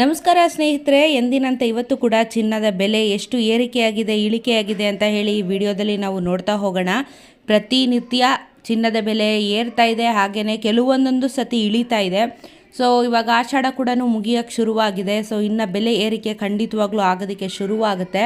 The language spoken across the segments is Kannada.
ನಮಸ್ಕಾರ ಸ್ನೇಹಿತರೆ, ಎಂದಿನಂತೆ ಇವತ್ತು ಕೂಡ ಚಿನ್ನದ ಬೆಲೆ ಎಷ್ಟು ಏರಿಕೆಯಾಗಿದೆ, ಇಳಿಕೆಯಾಗಿದೆ ಅಂತ ಹೇಳಿ ಈ ವಿಡಿಯೋದಲ್ಲಿ ನಾವು ನೋಡ್ತಾ ಹೋಗೋಣ. ಪ್ರತಿನಿತ್ಯ ಚಿನ್ನದ ಬೆಲೆ ಏರ್ತಾ ಇದೆ ಹಾಗೆಯೇ ಕೆಲವೊಂದೊಂದು ಸತಿ ಇಳಿತಾ ಇದೆ. ಸೊ ಇವಾಗ ಆಷಾಢ ಕೂಡ ಮುಗಿಯೋಕ್ಕೆ ಶುರುವಾಗಿದೆ. ಸೊ ಇನ್ನು ಬೆಲೆ ಏರಿಕೆ ಖಂಡಿತವಾಗ್ಲೂ ಆಗೋದಕ್ಕೆ ಶುರುವಾಗುತ್ತೆ.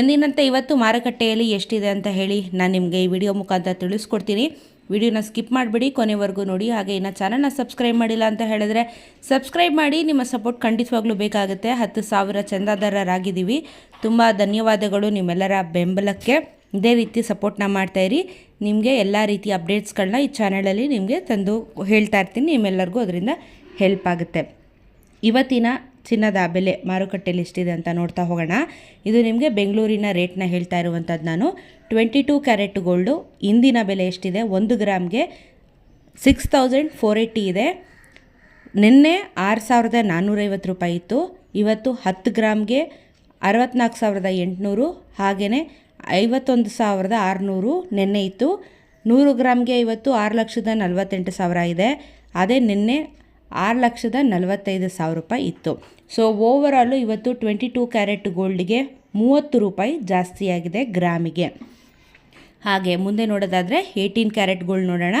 ಎಂದಿನಂತೆ ಇವತ್ತು ಮಾರುಕಟ್ಟೆಯಲ್ಲಿ ಎಷ್ಟಿದೆ ಅಂತ ಹೇಳಿ ನಾನು ನಿಮಗೆ ಈ ವಿಡಿಯೋ ಮುಖಾಂತರ ತಿಳಿಸ್ಕೊಡ್ತೀನಿ. ವಿಡಿಯೋನ ಸ್ಕಿಪ್ ಮಾಡಿಬಿಡಿ, ಕೊನೆವರೆಗೂ ನೋಡಿ. ಹಾಗೆ ಇನ್ನು ಚಾನಲ್ನ ಸಬ್ಸ್ಕ್ರೈಬ್ ಮಾಡಿಲ್ಲ ಅಂತ ಹೇಳಿದ್ರೆ ಸಬ್ಸ್ಕ್ರೈಬ್ ಮಾಡಿ, ನಿಮ್ಮ ಸಪೋರ್ಟ್ ಖಂಡಿತವಾಗ್ಲೂ ಬೇಕಾಗುತ್ತೆ. ಹತ್ತು ಸಾವಿರ ಚಂದಾದಾರರಾಗಿದ್ದೀವಿ. ತುಂಬ ಧನ್ಯವಾದಗಳು ನಿಮ್ಮೆಲ್ಲರ ಬೆಂಬಲಕ್ಕೆ. ಇದೇ ರೀತಿ ಸಪೋರ್ಟ್ನ ಮಾಡ್ತಾಯಿರಿ ನಿಮಗೆ ಎಲ್ಲ ರೀತಿ ಅಪ್ಡೇಟ್ಸ್ಗಳನ್ನ ಈ ಚಾನಲಲ್ಲಿ ನಿಮಗೆ ತಂದು ಹೇಳ್ತಾ ಇರ್ತೀನಿ. ನಿಮ್ಮೆಲ್ಲರಿಗೂ ಅದರಿಂದ ಹೆಲ್ಪ್ ಆಗುತ್ತೆ. ಇವತ್ತಿನ ಚಿನ್ನದ ಬೆಲೆ ಮಾರುಕಟ್ಟೆಯಲ್ಲಿ ಎಷ್ಟಿದೆ ಅಂತ ನೋಡ್ತಾ ಹೋಗೋಣ. ಇದು ನಿಮಗೆ ಬೆಂಗಳೂರಿನ ರೇಟ್ನ ಹೇಳ್ತಾ ಇರುವಂಥದ್ದು ನಾನು. ಟ್ವೆಂಟಿ ಟೂ ಕ್ಯಾರೆಟ್ ಗೋಲ್ಡು, ಇಂದಿನ ಬೆಲೆ ಎಷ್ಟಿದೆ? ಒಂದು ಗ್ರಾಮ್ಗೆ ಸಿಕ್ಸ್ ತೌಸಂಡ್ ಫೋರ್ ಏಯ್ಟಿ ಇದೆ. ನಿನ್ನೆ ಆರು ಸಾವಿರದ ನಾನ್ನೂರೈವತ್ತು ರೂಪಾಯಿ ಇತ್ತು. ಇವತ್ತು ಹತ್ತು ಗ್ರಾಮ್ಗೆ ಅರವತ್ನಾಲ್ಕು ಸಾವಿರದ ಎಂಟುನೂರು ಹಾಗೆಯೇ ಐವತ್ತೊಂದು ಸಾವಿರದ ಆರುನೂರು ನಿನ್ನೆ ಇತ್ತು. ನೂರು ಗ್ರಾಮ್ಗೆ ಇವತ್ತು ಆರು ಲಕ್ಷದ ನಲವತ್ತೆಂಟು ಸಾವಿರ ಇದೆ. ಅದೇ ನಿನ್ನೆ ಆರು ಲಕ್ಷದ ನಲವತ್ತೈದು ಸಾವಿರ ರೂಪಾಯಿ ಇತ್ತು. ಸೊ ಓವರಾಲು ಇವತ್ತು ಟ್ವೆಂಟಿ ಟೂ ಕ್ಯಾರೆಟ್ ಗೋಲ್ಡ್ಗೆ ಮೂವತ್ತು ರೂಪಾಯಿ ಜಾಸ್ತಿಯಾಗಿದೆ ಗ್ರಾಮಿಗೆ. ಹಾಗೆ ಮುಂದೆ ನೋಡೋದಾದರೆ ಏಯ್ಟೀನ್ ಕ್ಯಾರೆಟ್ ಗೋಲ್ಡ್ ನೋಡೋಣ.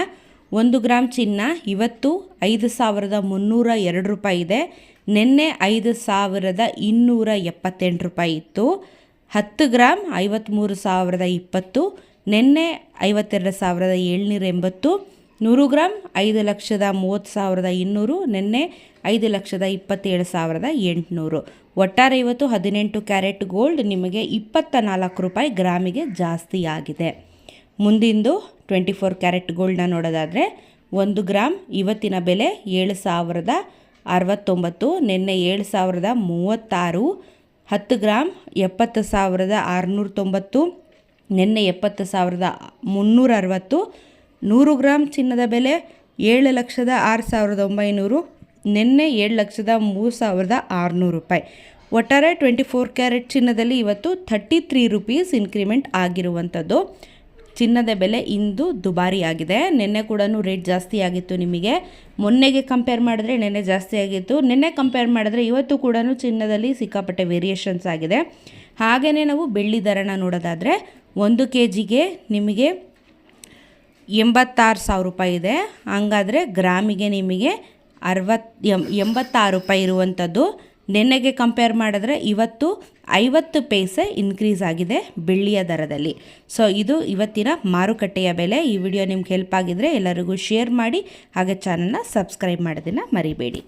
ಒಂದು ಗ್ರಾಮ್ ಚಿನ್ನ ಇವತ್ತು ಐದು ಸಾವಿರದ ಮುನ್ನೂರ ಎರಡು ರೂಪಾಯಿ ಇದೆ. ನಿನ್ನೆ ಐದು ಸಾವಿರದ ಇನ್ನೂರ ಎಪ್ಪತ್ತೆಂಟು ರೂಪಾಯಿ ಇತ್ತು. ಹತ್ತು ಗ್ರಾಮ್ ಐವತ್ತ್ಮೂರು ಸಾವಿರದ ಇಪ್ಪತ್ತು. ನಿನ್ನೆ ಐವತ್ತೆರಡು ಸಾವಿರದ ಏಳ್ನೂರ ಎಂಬತ್ತು. ನೂರು ಗ್ರಾಮ್ ಐದು ಲಕ್ಷದ ಮೂವತ್ತು ಸಾವಿರದ ಇನ್ನೂರು, ನಿನ್ನೆ ಐದು ಲಕ್ಷದ ಇಪ್ಪತ್ತೇಳು ಸಾವಿರದ ಎಂಟುನೂರು. ಒಟ್ಟಾರೆ ಇವತ್ತು ಹದಿನೆಂಟು ಕ್ಯಾರೆಟ್ ಗೋಲ್ಡ್ ನಿಮಗೆ ಇಪ್ಪತ್ತ ನಾಲ್ಕು ರೂಪಾಯಿ ಗ್ರಾಮಿಗೆ ಜಾಸ್ತಿ ಆಗಿದೆ ಮುಂದಿಂದು ಟ್ವೆಂಟಿ ಫೋರ್ ಕ್ಯಾರೆಟ್ ಗೋಲ್ಡ್ನ ನೋಡೋದಾದರೆ, ಒಂದು ಗ್ರಾಮ್ ಇವತ್ತಿನ ಬೆಲೆ ಏಳು ಸಾವಿರದ ಅರವತ್ತೊಂಬತ್ತು, ನಿನ್ನೆ ಏಳು ಸಾವಿರದ ಮೂವತ್ತಾರು, ಹತ್ತು ಗ್ರಾಮ್ ಎಪ್ಪತ್ತು ಸಾವಿರದ ಆರುನೂರ ತೊಂಬತ್ತು ನಿನ್ನೆ ಎಪ್ಪತ್ತು ಸಾವಿರದ ಮುನ್ನೂರ ಅರವತ್ತು ನೂರು ಗ್ರಾಮ್ ಚಿನ್ನದ ಬೆಲೆ ಏಳು ಲಕ್ಷದ ಆರು ಸಾವಿರದ ಒಂಬೈನೂರು, ನಿನ್ನೆ ಏಳು ಲಕ್ಷದ ಮೂರು ಸಾವಿರದ ಆರುನೂರು ರೂಪಾಯಿ. ಒಟ್ಟಾರೆ ಟ್ವೆಂಟಿ ಫೋರ್ ಕ್ಯಾರೆಟ್ ಚಿನ್ನದಲ್ಲಿ ಇವತ್ತು ಥರ್ಟಿ ತ್ರೀ ರುಪೀಸ್ ಇನ್ಕ್ರಿಮೆಂಟ್ ಆಗಿರುವಂಥದ್ದು. ಚಿನ್ನದ ಬೆಲೆ ಇಂದು ದುಬಾರಿ ಆಗಿದೆ ನಿನ್ನೆ ಕೂಡ ರೇಟ್ ಜಾಸ್ತಿ ಆಗಿತ್ತು ನಿಮಗೆ. ಮೊನ್ನೆಗೆ ಕಂಪೇರ್ ಮಾಡಿದ್ರೆ ನಿನ್ನೆ ಜಾಸ್ತಿ ಆಗಿತ್ತು. ನಿನ್ನೆ ಕಂಪೇರ್ ಮಾಡಿದ್ರೆ ಇವತ್ತು ಕೂಡ ಚಿನ್ನದಲ್ಲಿ ಸಿಕ್ಕಾಪಟ್ಟೆ ವೇರಿಯೇಷನ್ಸ್ ಆಗಿದೆ. ಹಾಗೆಯೇ ನಾವು ಬೆಳ್ಳಿ ದರನ ನೋಡೋದಾದರೆ ಒಂದು ಕೆ ಜಿಗೆ ನಿಮಗೆ ಎಂಬತ್ತಾರು ಸಾವಿರ ರೂಪಾಯಿ ಇದೆ. ಹಂಗಾದರೆ ಗ್ರಾಮಿಗೆ ನಿಮಗೆ ಅರವತ್ತು ಎಂ, ಎಂಬತ್ತಾರು ರೂಪಾಯಿ ಇರುವಂಥದ್ದು. ನಿನ್ನೆಗೆ ಕಂಪೇರ್ ಮಾಡಿದ್ರೆ ಇವತ್ತು ಐವತ್ತು ಪೈಸೆ ಇನ್ಕ್ರೀಸ್ ಆಗಿದೆ ಬೆಳ್ಳಿಯ ದರದಲ್ಲಿ. ಸೊ ಇದು ಇವತ್ತಿನ ಮಾರುಕಟ್ಟೆಯ ಬೆಲೆ. ಈ ವಿಡಿಯೋ ನಿಮ್ಗೆ ಹೆಲ್ಪ್ ಆಗಿದ್ರೆ ಎಲ್ಲರಿಗೂ ಶೇರ್ ಮಾಡಿ, ಹಾಗೆ ಚಾನಲ್ನ ಸಬ್ಸ್ಕ್ರೈಬ್ ಮಾಡೋದನ್ನು ಮರಿಬೇಡಿ.